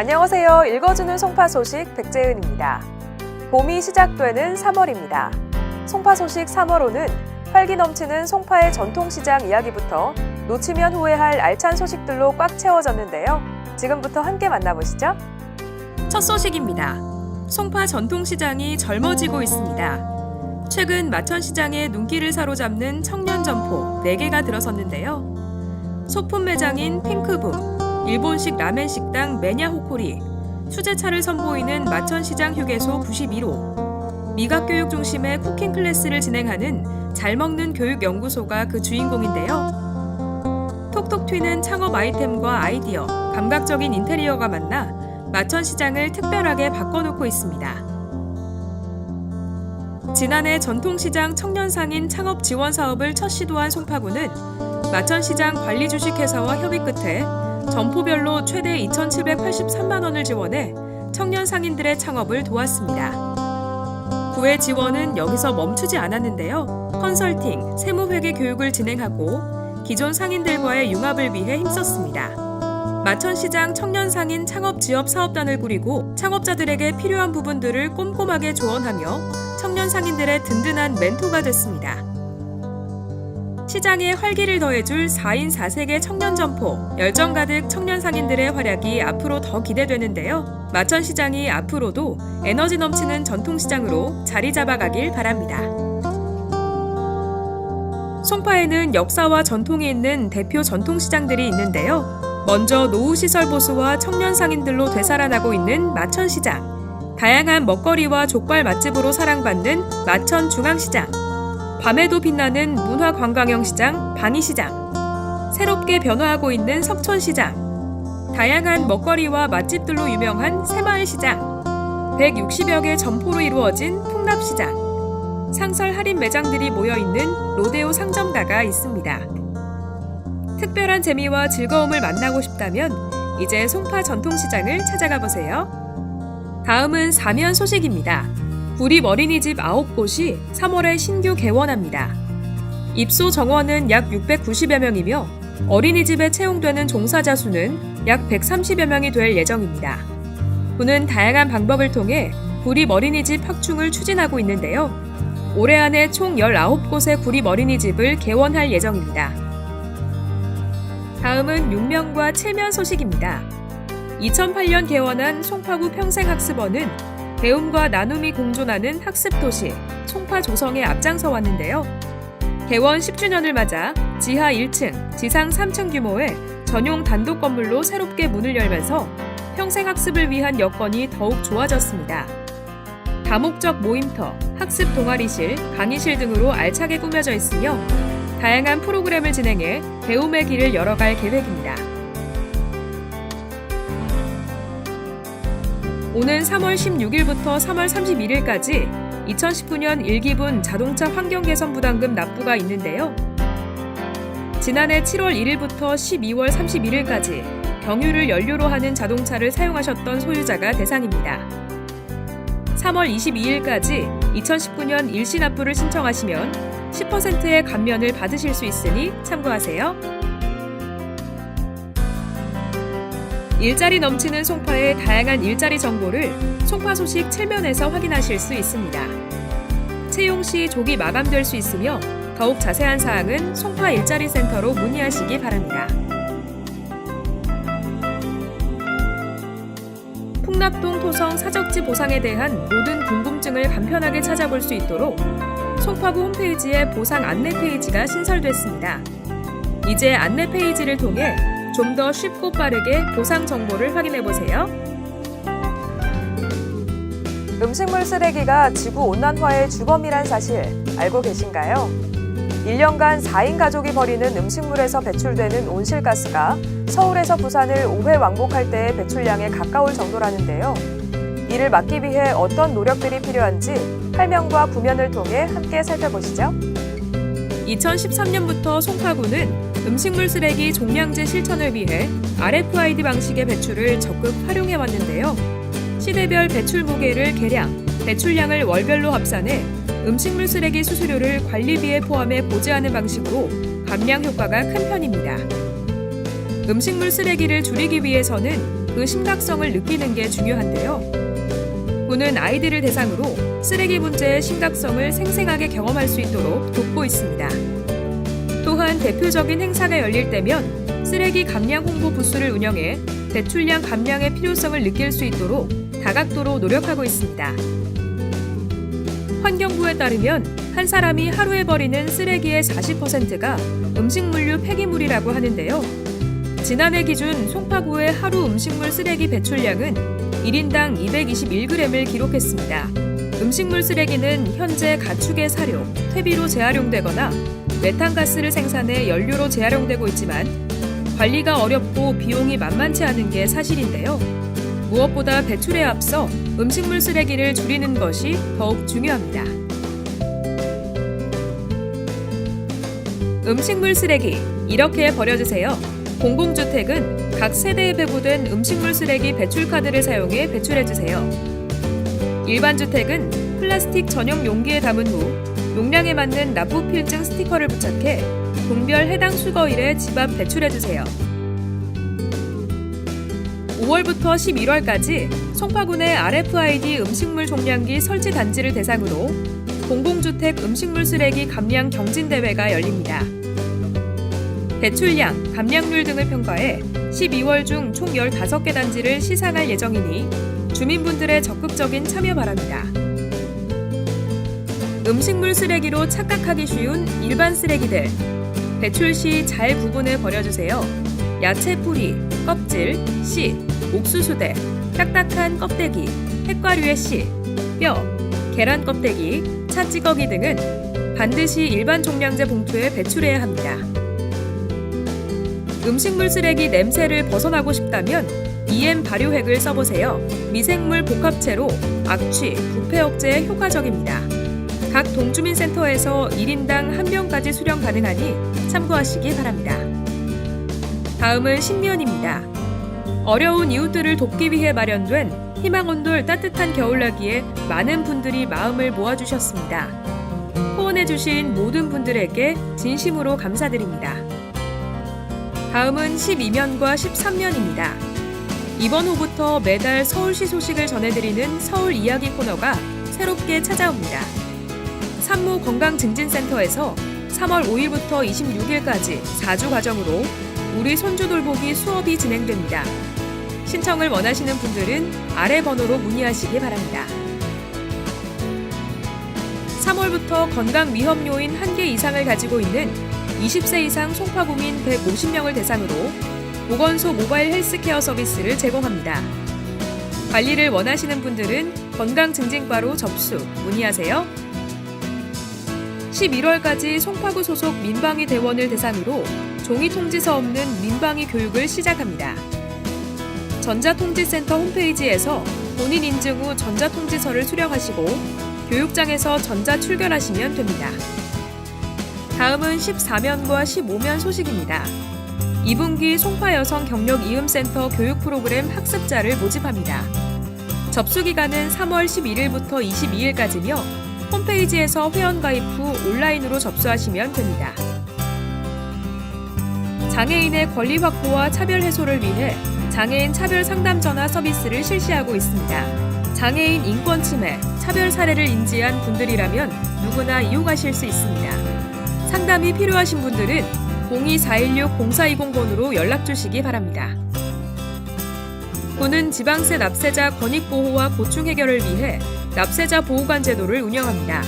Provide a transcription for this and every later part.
안녕하세요. 읽어주는 송파 소식 백재은입니다. 봄이 시작되는 3월입니다. 송파 소식 3월호는 활기 넘치는 송파의 전통시장 이야기부터 놓치면 후회할 알찬 소식들로 꽉 채워졌는데요. 지금부터 함께 만나보시죠. 첫 소식입니다. 송파 전통시장이 젊어지고 있습니다. 최근 마천시장의 눈길을 사로잡는 청년 점포 4개가 들어섰는데요. 소품 매장인 핑크붐, 일본식 라멘 식당 메냐호코리, 수제차를 선보이는 마천시장 휴게소 91호, 미각교육 중심의 쿠킹 클래스를 진행하는 잘 먹는 교육연구소가 그 주인공인데요. 톡톡 튀는 창업 아이템과 아이디어, 감각적인 인테리어가 만나 마천시장을 특별하게 바꿔놓고 있습니다. 지난해 전통시장 청년상인 창업 지원 사업을 첫 시도한 송파구는 마천시장 관리주식회사와 협의 끝에 점포별로 최대 2,783만 원을 지원해 청년 상인들의 창업을 도왔습니다. 구의 지원은 여기서 멈추지 않았는데요. 컨설팅, 세무회계 교육을 진행하고 기존 상인들과의 융합을 위해 힘썼습니다. 마천시장 청년 상인 창업 지업 사업단을 꾸리고 창업자들에게 필요한 부분들을 꼼꼼하게 조언하며 청년 상인들의 든든한 멘토가 됐습니다. 시장에 활기를 더해줄 4인 4색의 청년 점포, 열정 가득 청년 상인들의 활약이 앞으로 더 기대되는데요. 마천 시장이 앞으로도 에너지 넘치는 전통 시장으로 자리 잡아가길 바랍니다. 송파에는 역사와 전통이 있는 대표 전통시장들이 있는데요. 먼저 노후시설 보수와 청년 상인들로 되살아나고 있는 마천시장, 다양한 먹거리와 족발 맛집으로 사랑받는 마천중앙시장, 밤에도 빛나는 문화관광형 시장 방이시장, 새롭게 변화하고 있는 석천시장, 다양한 먹거리와 맛집들로 유명한 새마을시장, 160여 개 점포로 이루어진 풍납시장, 상설 할인 매장들이 모여 있는 로데오 상점가가 있습니다. 특별한 재미와 즐거움을 만나고 싶다면 이제 송파 전통시장을 찾아가 보세요. 다음은 사면 소식입니다. 구립 어린이집 9곳이 3월에 신규 개원합니다. 입소 정원은 약 690여 명이며 어린이집에 채용되는 종사자 수는 약 130여 명이 될 예정입니다. 군은 다양한 방법을 통해 구립 어린이집 확충을 추진하고 있는데요. 올해 안에 총 19곳의 구립 어린이집을 개원할 예정입니다. 다음은 6명과 체면 소식입니다. 2008년 개원한 송파구 평생학습원은 배움과 나눔이 공존하는 학습도시 송파 조성에 앞장서 왔는데요. 개원 10주년을 맞아 지하 1층, 지상 3층 규모의 전용 단독 건물로 새롭게 문을 열면서 평생 학습을 위한 여건이 더욱 좋아졌습니다. 다목적 모임터, 학습 동아리실, 강의실 등으로 알차게 꾸며져 있으며 다양한 프로그램을 진행해 배움의 길을 열어갈 계획입니다. 오는 3월 16일부터 3월 31일까지 2019년 1기분 자동차 환경 개선 부담금 납부가 있는데요. 지난해 7월 1일부터 12월 31일까지 경유를 연료로 하는 자동차를 사용하셨던 소유자가 대상입니다. 3월 22일까지 2019년 일시 납부를 신청하시면 10%의 감면을 받으실 수 있으니 참고하세요. 일자리 넘치는 송파의 다양한 일자리 정보를 송파 소식 칠면에서 확인하실 수 있습니다. 채용 시 조기 마감될 수 있으며 더욱 자세한 사항은 송파 일자리 센터로 문의하시기 바랍니다. 풍납동 토성 사적지 보상에 대한 모든 궁금증을 간편하게 찾아볼 수 있도록 송파구 홈페이지에 보상 안내 페이지가 신설됐습니다. 이제 안내 페이지를 통해 좀 더 쉽고 빠르게 보상 정보를 확인해 보세요. 음식물 쓰레기가 지구 온난화의 주범이란 사실 알고 계신가요? 1년간 4인 가족이 버리는 음식물에서 배출되는 온실가스가 서울에서 부산을 5회 왕복할 때의 배출량에 가까울 정도라는데요. 이를 막기 위해 어떤 노력들이 필요한지 설명과 구면을 통해 함께 살펴보시죠. 2013년부터 송파구는 음식물 쓰레기 종량제 실천을 위해 RFID 방식의 배출을 적극 활용해 왔는데요. 시대별 배출 무게를 계량, 배출량을 월별로 합산해 음식물 쓰레기 수수료를 관리비에 포함해 보지하는 방식으로 감량 효과가 큰 편입니다. 음식물 쓰레기를 줄이기 위해서는 그 심각성을 느끼는 게 중요한데요. 군은 아이들을 대상으로 쓰레기 문제의 심각성을 생생하게 경험할 수 있도록 돕고 있습니다. 또한 대표적인 행사가 열릴 때면 쓰레기 감량 홍보 부스를 운영해 배출량 감량의 필요성을 느낄 수 있도록 다각도로 노력하고 있습니다. 환경부에 따르면 한 사람이 하루에 버리는 쓰레기의 40%가 음식물류 폐기물이라고 하는데요. 지난해 기준 송파구의 하루 음식물 쓰레기 배출량은 1인당 221g을 기록했습니다. 음식물 쓰레기는 현재 가축의 사료, 퇴비로 재활용되거나 메탄가스를 생산해 연료로 재활용되고 있지만 관리가 어렵고 비용이 만만치 않은 게 사실인데요. 무엇보다 배출에 앞서 음식물 쓰레기를 줄이는 것이 더욱 중요합니다. 음식물 쓰레기 이렇게 버려주세요. 공공주택은 각 세대에 배부된 음식물 쓰레기 배출 카드를 사용해 배출해 주세요. 일반 주택은 플라스틱 전용 용기에 담은 후 용량에 맞는 납부 필증 스티커를 부착해 동별 해당 수거일에 집앞 배출해주세요. 5월부터 11월까지 송파군의 RFID 음식물 종량기 설치 단지를 대상으로 공공주택 음식물 쓰레기 감량 경진 대회가 열립니다. 배출량, 감량률 등을 평가해 12월 중 총 15개 단지를 시상할 예정이니 주민분들의 적극적인 참여 바랍니다. 음식물 쓰레기로 착각하기 쉬운 일반 쓰레기들. 배출 시 잘 구분해 버려주세요. 야채 뿌리, 껍질, 씨, 옥수수대, 딱딱한 껍데기, 핵과류의 씨, 뼈, 계란 껍데기, 차찌꺼기 등은 반드시 일반 종량제 봉투에 배출해야 합니다. 음식물 쓰레기 냄새를 벗어나고 싶다면 EM 발효액을 써보세요. 미생물 복합체로 악취, 부패 억제에 효과적입니다. 각 동주민센터에서 1인당 1명까지 수령 가능하니 참고하시기 바랍니다. 다음은 신면입니다. 어려운 이웃들을 돕기 위해 마련된 희망온돌 따뜻한 겨울나기에 많은 분들이 마음을 모아주셨습니다. 후원해주신 모든 분들에게 진심으로 감사드립니다. 다음은 12면과 13면입니다. 이번 호부터 매달 서울시 소식을 전해드리는 서울 이야기 코너가 새롭게 찾아옵니다. 산모 건강증진센터에서 3월 5일부터 26일까지 4주 과정으로 우리 손주 돌보기 수업이 진행됩니다. 신청을 원하시는 분들은 아래 번호로 문의하시기 바랍니다. 3월부터 건강 위험 요인 1개 이상을 가지고 있는 20세 이상 송파구민 150명을 대상으로 보건소 모바일 헬스케어 서비스를 제공합니다. 관리를 원하시는 분들은 건강증진과로 접수 문의하세요. 11월까지 송파구 소속 민방위 대원을 대상으로 종이 통지서 없는 민방위 교육을 시작합니다. 전자통지센터 홈페이지에서 본인 인증 후 전자통지서를 수령하시고 교육장에서 전자 출결하시면 됩니다. 다음은 14면과 15면 소식입니다. 2분기 송파 여성 경력 이음센터 교육 프로그램 학습자를 모집합니다. 접수 기간은 3월 11일부터 22일까지며 홈페이지에서 회원 가입 후 온라인으로 접수하시면 됩니다. 장애인의 권리 확보와 차별 해소를 위해 장애인 차별 상담 전화 서비스를 실시하고 있습니다. 장애인 인권 침해, 차별 사례를 인지한 분들이라면 누구나 이용하실 수 있습니다. 상담이 필요하신 분들은 02-416-0420번으로 연락 주시기 바랍니다. 군은 지방세 납세자 권익 보호와 고충 해결을 위해 납세자 보호관 제도를 운영합니다.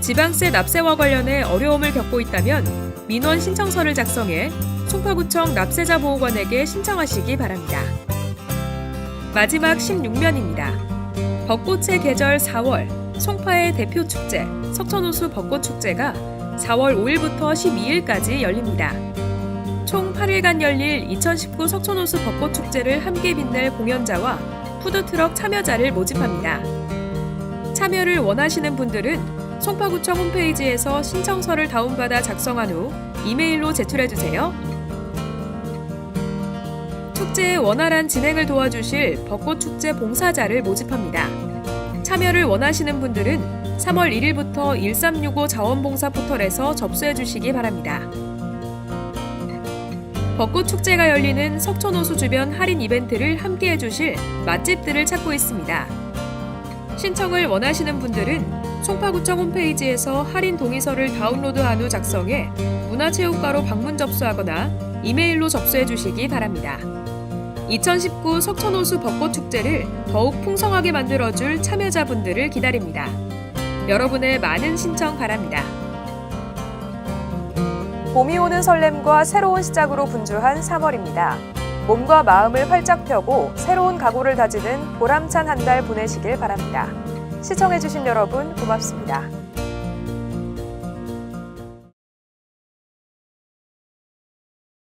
지방세 납세와 관련해 어려움을 겪고 있다면 민원 신청서를 작성해 송파구청 납세자 보호관에게 신청하시기 바랍니다. 마지막 16면입니다. 벚꽃의 계절 4월 송파의 대표 축제 석천호수 벚꽃 축제가 4월 5일부터 12일까지 열립니다. 총 8일간 열릴 2019 석천호수 벚꽃 축제를 함께 빛낼 공연자와 푸드트럭 참여자를 모집합니다. 참여를 원하시는 분들은 송파구청 홈페이지에서 신청서를 다운받아 작성한 후 이메일로 제출해 주세요. 축제의 원활한 진행을 도와주실 벚꽃축제 봉사자를 모집합니다. 참여를 원하시는 분들은 3월 1일부터 1365 자원봉사 포털에서 접수해 주시기 바랍니다. 벚꽃 축제가 열리는 석촌호수 주변 할인 이벤트를 함께 해주실 맛집들을 찾고 있습니다. 신청을 원하시는 분들은 송파구청 홈페이지에서 할인 동의서를 다운로드한 후 작성해 문화체육과로 방문 접수하거나 이메일로 접수해 주시기 바랍니다. 2019 석촌호수 벚꽃 축제를 더욱 풍성하게 만들어줄 참여자분들을 기다립니다. 여러분의 많은 신청 바랍니다. 봄이 오는 설렘과 새로운 시작으로 분주한 3월입니다. 몸과 마음을 활짝 펴고 새로운 각오를 다지는 보람찬 한 달 보내시길 바랍니다. 시청해주신 여러분 고맙습니다.